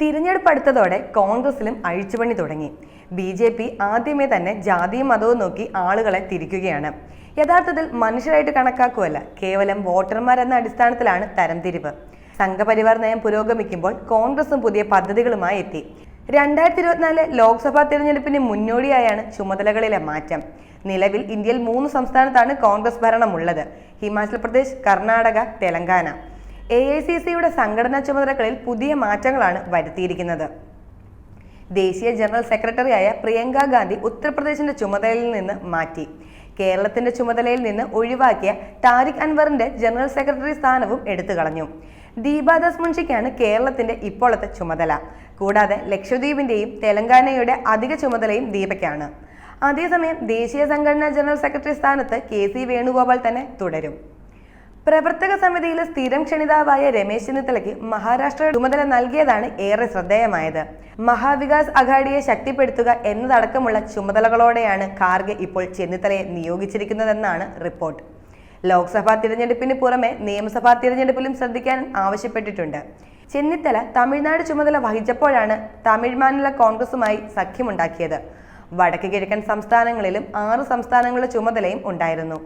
തിരഞ്ഞെടുപ്പ് അടുത്തതോടെ കോൺഗ്രസിലും അഴിച്ചുപണി തുടങ്ങി. B J P ആദ്യമേ തന്നെ ജാതിയും മതവും നോക്കി ആളുകളെ തിരിക്കുകയാണ്. യഥാർത്ഥത്തിൽ മനുഷ്യരായിട്ട് കണക്കാക്കുമല്ല കേവലം വോട്ടർമാർ എന്ന അടിസ്ഥാനത്തിലാണ് തരംതിരിവ്. സംഘപരിവാർ നയം പുരോഗമിക്കുമ്പോൾ കോൺഗ്രസും പുതിയ പദ്ധതികളുമായി എത്തി. രണ്ടായിരത്തി ഇരുപത്തിനാല് ലോക്സഭാ തിരഞ്ഞെടുപ്പിന് മുന്നോടിയായാണ് ചുമതലകളിലെ മാറ്റം. നിലവിൽ ഇന്ത്യയിൽ മൂന്ന് സംസ്ഥാനത്താണ് Congress ഭരണമുള്ളത്. Himachal Pradesh Karnataka Telangana. A I C സിയുടെ സംഘടനാ ചുമതലകളിൽ പുതിയ മാറ്റങ്ങളാണ് വരുത്തിയിരിക്കുന്നത്. ദേശീയ ജനറൽ സെക്രട്ടറിയായ പ്രിയങ്ക ഗാന്ധി ഉത്തർപ്രദേശിന്റെ ചുമതലയിൽ നിന്ന് മാറ്റി. കേരളത്തിന്റെ ചുമതലയിൽ നിന്ന് ഒഴിവാക്കിയ താരിഖ് അൻവറിന്റെ ജനറൽ സെക്രട്ടറി സ്ഥാനവും എടുത്തു കളഞ്ഞു. ദീപാദാസ് മുൻഷിക്കാണ് കേരളത്തിന്റെ ഇപ്പോഴത്തെ ചുമതല. കൂടാതെ ലക്ഷദ്വീപിന്റെയും തെലങ്കാനയുടെ അധിക ചുമതലയും ദീപയ്ക്കാണ്. അതേസമയം ദേശീയ സംഘടനാ ജനറൽ സെക്രട്ടറി സ്ഥാനത്ത് കെ സി വേണുഗോപാൽ തന്നെ തുടരും. പ്രവർത്തക സമിതിയിലെ സ്ഥിരം ക്ഷണിതാവായ രമേശ് ചെന്നിത്തലയ്ക്ക് മഹാരാഷ്ട്ര ചുമതല നൽകിയതാണ് ഏറെ ശ്രദ്ധേയമായത്. മഹാവികാസ് അഘാഡിയെ ശക്തിപ്പെടുത്തുക എന്നതടക്കമുള്ള ചുമതലകളോടെയാണ് ഖാർഗെ ഇപ്പോൾ ചെന്നിത്തലയെ നിയോഗിച്ചിരിക്കുന്നതെന്നാണ് റിപ്പോർട്ട്. ലോക്സഭാ തിരഞ്ഞെടുപ്പിന് പുറമെ നിയമസഭാ തിരഞ്ഞെടുപ്പിലും ശ്രദ്ധിക്കാൻ ആവശ്യപ്പെട്ടിട്ടുണ്ട്. ചെന്നിത്തല തമിഴ്നാട് ചുമതല വഹിച്ചപ്പോഴാണ് തമിഴ് മാനില കോൺഗ്രസുമായി സഖ്യമുണ്ടാക്കിയത്. വടക്ക് കിഴക്കൻ സംസ്ഥാനങ്ങളിലും ആറ് സംസ്ഥാനങ്ങളുടെ ചുമതലയും ഉണ്ടായിരുന്നു.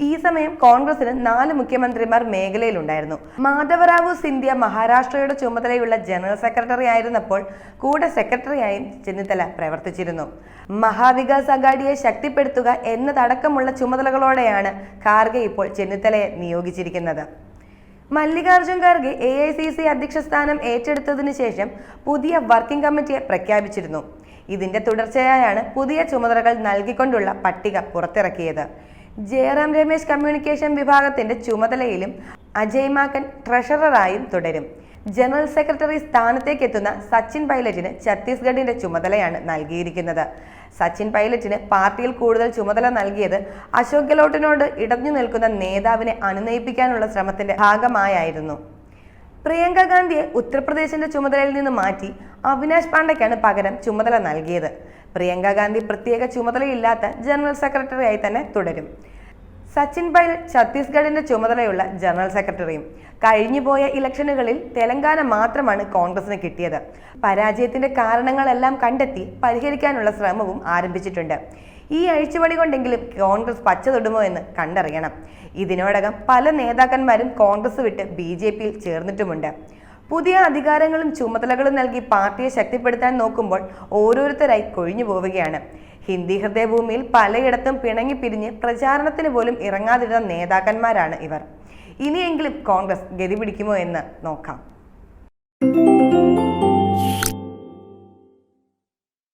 ഈ സമയം കോൺഗ്രസിന് നാല് മുഖ്യമന്ത്രിമാർ മേഖലയിലുണ്ടായിരുന്നു. മാധവറാവു സിന്ധ്യ മഹാരാഷ്ട്രയുടെ ചുമതലയുള്ള ജനറൽ സെക്രട്ടറി ആയിരുന്നപ്പോൾ കൂടെ സെക്രട്ടറിയായും ചെന്നിത്തല പ്രവർത്തിച്ചിരുന്നു. മഹാവികാസ് അഗാഡിയെ ശക്തിപ്പെടുത്തുക എന്നതടക്കമുള്ള ചുമതലകളോടെയാണ് ഖാർഗെ ഇപ്പോൾ ചെന്നിത്തലയെ നിയോഗിച്ചിരിക്കുന്നത്. Mallikarjun Kharge A I C C അധ്യക്ഷ സ്ഥാനം ഏറ്റെടുത്തതിനു ശേഷം പുതിയ വർക്കിംഗ് കമ്മിറ്റിയെ പ്രഖ്യാപിച്ചിരുന്നു. ഇതിന്റെ തുടർച്ചയായാണ് പുതിയ ചുമതലകൾ നൽകിക്കൊണ്ടുള്ള പട്ടിക പുറത്തിറക്കിയത്. ജയറാം രമേശ് കമ്മ്യൂണിക്കേഷൻ വിഭാഗത്തിന്റെ ചുമതലയിലും അജയ് മാക്കൻ ട്രഷററായും തുടരും. ജനറൽ സെക്രട്ടറി സ്ഥാനത്തേക്കെത്തുന്ന സച്ചിൻ പൈലറ്റിന് ഛത്തീസ്ഗഡിന്റെ ചുമതലയാണ് നൽകിയിരിക്കുന്നത്. സച്ചിൻ പൈലറ്റിന് പാർട്ടിയിൽ കൂടുതൽ ചുമതല നൽകിയത് അശോക് ഗെലോട്ടിനോട് ഇടഞ്ഞു നിൽക്കുന്ന നേതാവിനെ അനുനയിപ്പിക്കാനുള്ള ശ്രമത്തിന്റെ ഭാഗമായായിരുന്നു. പ്രിയങ്ക ഗാന്ധിയെ ഉത്തർപ്രദേശിന്റെ ചുമതലയിൽ നിന്ന് മാറ്റി അവിനാശ് പാണ്ഡയ്ക്കാണ് പകരം ചുമതല നൽകിയത്. പ്രിയങ്ക ഗാന്ധി പ്രത്യേക ചുമതലയില്ലാത്ത ജനറൽ സെക്രട്ടറിയായി തന്നെ തുടരും. സച്ചിൻ പൈലറ്റ് ഛത്തീസ്ഗഡിന്റെ ചുമതലയുള്ള ജനറൽ സെക്രട്ടറിയും. കഴിഞ്ഞുപോയ ഇലക്ഷനുകളിൽ തെലങ്കാന മാത്രമാണ് കോൺഗ്രസിന് കിട്ടിയത്. പരാജയത്തിന്റെ കാരണങ്ങളെല്ലാം കണ്ടെത്തി പരിഹരിക്കാനുള്ള ശ്രമവും ആരംഭിച്ചിട്ടുണ്ട്. ഈ അഴിച്ചുപണി കൊണ്ടെങ്കിലും കോൺഗ്രസ് പച്ച തൊടുമോ എന്ന് കണ്ടറിയണം. ഇതിനോടകം പല നേതാക്കന്മാരും കോൺഗ്രസ് വിട്ട് ബി ജെ പിയിൽ ചേർന്നിട്ടുമുണ്ട്. പുതിയ അധികാരങ്ങളും ചുമതലകളും നൽകി പാർട്ടിയെ ശക്തിപ്പെടുത്താൻ നോക്കുമ്പോൾ ഓരോരുത്തരായി കൊഴിഞ്ഞു പോവുകയാണ്. ഹിന്ദി ഹൃദയഭൂമിയിൽ പലയിടത്തും പിണങ്ങി പിരിഞ്ഞ് പ്രചാരണത്തിന് പോലും ഇറങ്ങാതിരുന്ന നേതാക്കന്മാരാണ് ഇവർ. ഇനിയെങ്കിലും കോൺഗ്രസ് ഗതി പിടിക്കുമോ എന്ന് നോക്കാം.